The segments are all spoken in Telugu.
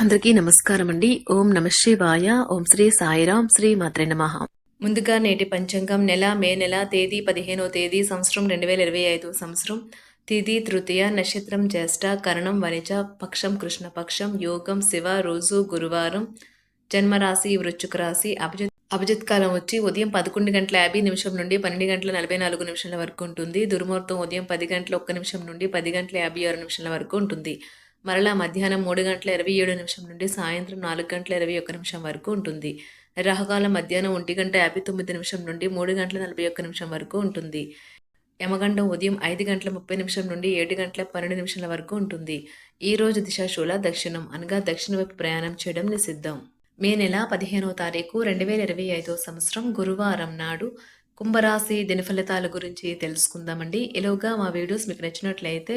అందరికీ నమస్కారం అండి ఓం నమ శివాయ. ఓం శ్రీ సాయిరాం శ్రీ మాత్రే నమ. ముందుగా నేటి పంచాంగం నెల మే నెల తేదీ పదిహేనో తేదీ సంవత్సరం రెండు వేల ఇరవై ఐదు సంవత్సరం. తిథి తృతీయ నక్షత్రం జ్యేష్ఠ కరణం వనిజ పక్షం కృష్ణపక్షం యోగం శివ రోజు గురువారం జన్మరాశి వృచ్చుక రాశి అభిజిత్ అభిజిత్ కాలం వచ్చి ఉదయం పదకొండు గంటల యాభై నిమిషం నుండి పన్నెండు గంటల నలభై నాలుగు నిమిషాల వరకు ఉంటుంది. దుర్ముహూర్తం ఉదయం పది గంటల ఒక్క నిమిషం నుండి పది గంటల యాభై ఆరు నిమిషాల వరకు ఉంటుంది. మరలా మధ్యాహ్నం మూడు గంటల ఇరవై ఏడు నిమిషం నుండి సాయంత్రం నాలుగు గంటల ఇరవై ఒక్క నిమిషం వరకు ఉంటుంది. రాహుకాలం మధ్యాహ్నం ఒంటి గంట యాభై తొమ్మిది నిమిషం నుండి మూడు గంటల నలభై ఒక్క నిమిషం వరకు ఉంటుంది. యమగండం ఉదయం ఐదు గంటల ముప్పై నిమిషం నుండి ఏడు గంటల పన్నెండు నిమిషాల వరకు ఉంటుంది. ఈ రోజు దిశాశూల దక్షిణం అనగా దక్షిణ వైపు ప్రయాణం చేయడం నిషిద్ధం. మే నెల పదిహేనవ తారీఖు రెండు వేల ఇరవై ఐదవ సంవత్సరం గురువారం నాడు కుంభరాశి దినఫలితాల గురించి తెలుసుకుందామండి. ఇలాగా మా వీడియోస్ మీకు నచ్చినట్లయితే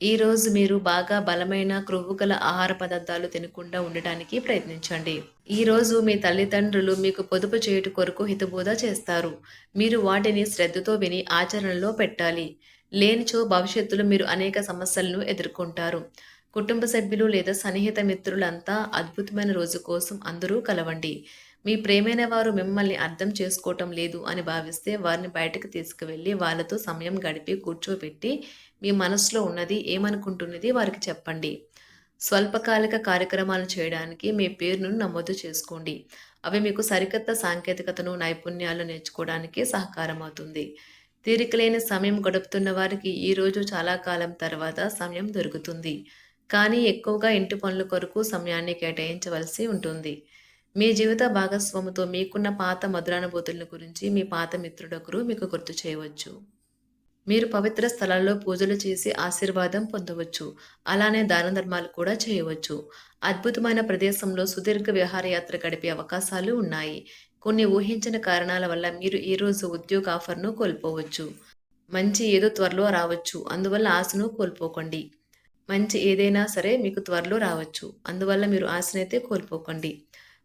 ఈరోజు మీరు బాగా బలమైన క్రొవ్వు గల ఆహార పదార్థాలు తినకుండా ఉండటానికి ప్రయత్నించండి. ఈ రోజు మీ తల్లిదండ్రులు మీకు పొదుపు చేయుట కొరకు హితబోధ చేస్తారు. మీరు వాటిని శ్రద్ధతో విని ఆచరణలో పెట్టాలి. లేనిచో భవిష్యత్తులో మీరు అనేక సమస్యలను ఎదుర్కొంటారు. కుటుంబ సభ్యులు లేదా సన్నిహిత మిత్రులంతా అద్భుతమైన రోజు కోసం అందరూ కలవండి. మీ ప్రేమైన వారు మిమ్మల్ని అర్థం చేసుకోవటం లేదు అని భావిస్తే వారిని బయటకు తీసుకువెళ్ళి వాళ్ళతో సమయం గడిపి కూర్చోబెట్టి మీ మనసులో ఉన్నది ఏమనుకుంటున్నది వారికి చెప్పండి. స్వల్పకాలిక కార్యక్రమాలు చేయడానికి మీ పేరును నమోదు చేసుకోండి. అవి మీకు సరికొత్త సాంకేతికతను నైపుణ్యాలు నేర్చుకోవడానికి సహకారం అవుతుంది తీరికలేని సమయం గడుపుతున్న వారికి ఈ రోజు చాలా కాలం తర్వాత సమయం దొరుకుతుంది. కానీ ఎక్కువగా ఇంటి పనుల కొరకు సమయాన్ని కేటాయించవలసి ఉంటుంది. మీ జీవిత భాగస్వామితో మీకున్న పాత మధురానుభూతుల గురించి మీ పాత మిత్రుడొకరు మీకు గుర్తు చేయవచ్చు. మీరు పవిత్ర స్థలాల్లో పూజలు చేసి ఆశీర్వాదం పొందవచ్చు. అలానే దాన ధర్మాలు కూడా చేయవచ్చు. అద్భుతమైన ప్రదేశంలో సుదీర్ఘ విహారయాత్ర గడిపే అవకాశాలు ఉన్నాయి. కొన్ని ఊహించిన కారణాల వల్ల మీరు ఈరోజు ఉద్యోగ ఆఫర్ను కోల్పోవచ్చు. మంచి ఏదో త్వరలో రావచ్చు. అందువల్ల ఆశను కోల్పోకండి. మంచి ఏదైనా సరే మీకు త్వరలో రావచ్చు. అందువల్ల మీరు ఆశనైతే కోల్పోకండి.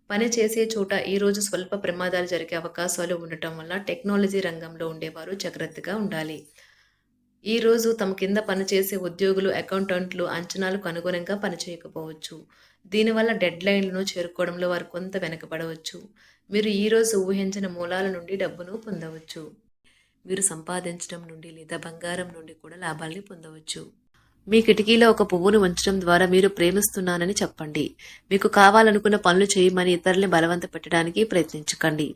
పని చేసే చోట ఈరోజు స్వల్ప ప్రమాదాలు జరిగే అవకాశాలు ఉండటం వల్ల టెక్నాలజీ రంగంలో ఉండేవారు జాగ్రత్తగా ఉండాలి. ఈరోజు తమ కింద పనిచేసే ఉద్యోగులు అకౌంటెంట్లు అంచనాలకు అనుగుణంగా పనిచేయకపోవచ్చు. దీనివల్ల డెడ్ లైన్లను చేరుకోవడంలో వారు కొంత వెనకబడవచ్చు. మీరు ఈరోజు ఊహించిన మూలాల నుండి డబ్బును పొందవచ్చు. మీరు సంపాదించడం నుండి లేదా బంగారం నుండి కూడా లాభాల్ని పొందవచ్చు. మీ కిటికీలో ఒక పువ్వును ఉంచడం ద్వారా మీరు ప్రేమిస్తున్నానని చెప్పండి. మీకు కావాలనుకున్న పనులు చేయమని ఇతరుల్ని బలవంత పెట్టడానికి ప్రయత్నించకండి.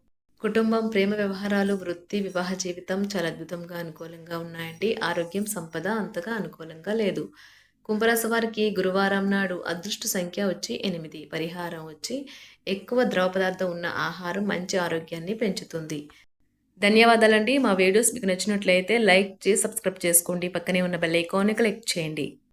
కుటుంబం ప్రేమ వ్యవహారాలు వృత్తి వివాహ జీవితం చాలా అద్భుతంగా అనుకూలంగా ఉన్నాయండి. ఆరోగ్యం సంపద అంతగా అనుకూలంగా లేదు. కుంభరాశి వారికి గురువారం నాడు అదృష్ట సంఖ్య వచ్చి ఎనిమిది పరిహారం వచ్చి ఎక్కువ ద్రవ పదార్థం ఉన్న ఆహారం మంచి ఆరోగ్యాన్ని పెంచుతుంది. ధన్యవాదాలండి. మా వీడియోస్ మీకు నచ్చినట్లయితే లైక్ చేసి సబ్స్క్రైబ్ చేసుకోండి. పక్కనే ఉన్న బెల్ ఐకాన్ని క్లిక్ చేయండి.